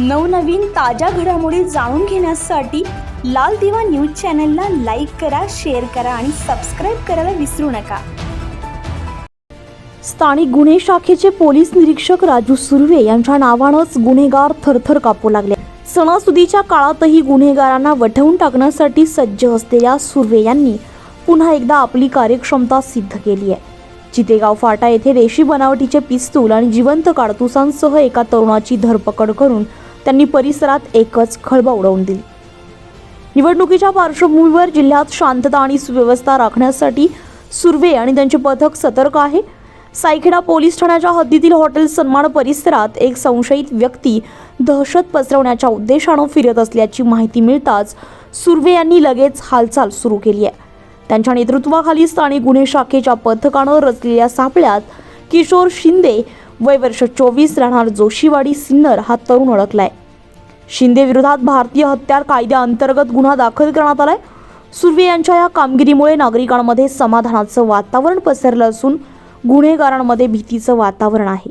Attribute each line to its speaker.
Speaker 1: नवनवीन ताज्या घडामोडी जाणून घेण्यासाठी लाल दिवा न्यूज चॅनलला लाईक करा शेअर करा आणि सबस्क्राईब करायला विसरू नका.
Speaker 2: स्थानिक गुन्हे शाखेचे पोलीस निरीक्षक राजू सुर्वे यांच्या नावानंच गुन्हेगार थरथर कापू लागले. सणासुदीच्या काळातही गुन्हेगारांना वठवून टाकण्यासाठी सज्ज असलेल्या सुर्वे यांनी पुन्हा एकदा आपली कार्यक्षमता सिद्ध केली आहे. चितेगाव फाटा येथे देशी बनावटीचे पिस्तूल आणि जिवंत काडतुसांसह एका तरुणाची धरपकड करून त्यांनी परिसरात एकच खळबळ उडवून दिली. निवडणुकीच्या पार्श्वभूमीवर जिल्ह्यात शांतता आणि सुव्यवस्था राखण्यासाठी सुर्वे आणि त्यांचे पथक सतर्क आहे. सायखेडा पोलीस ठाण्याच्या हद्दीतील हॉटेल सन्मान परिसरात एक संशयित व्यक्ती दहशत पसरवण्याच्या उद्देशानं फिरत असल्याची माहिती मिळताच सुर्वे यांनी लगेच हालचाल सुरू केली आहे. त्यांच्या नेतृत्वाखाली स्थानिक गुन्हे शाखेच्या पथकानं रचलेल्या सापळ्यात किशोर शिंदे वय वर्ष चोवीस राहणार जोशीवाडी सिन्नर हा तरुण अडकलाय शिंदे विरोधात भारतीय हत्यार कायद्याअंतर्गत गुन्हा दाखल करण्यात आलाय. सुर्वे यांच्या या कामगिरीमुळे नागरिकांमध्ये समाधानाचं वातावरण पसरलं असून गुन्हेगारांमध्ये भीतीचं वातावरण आहे.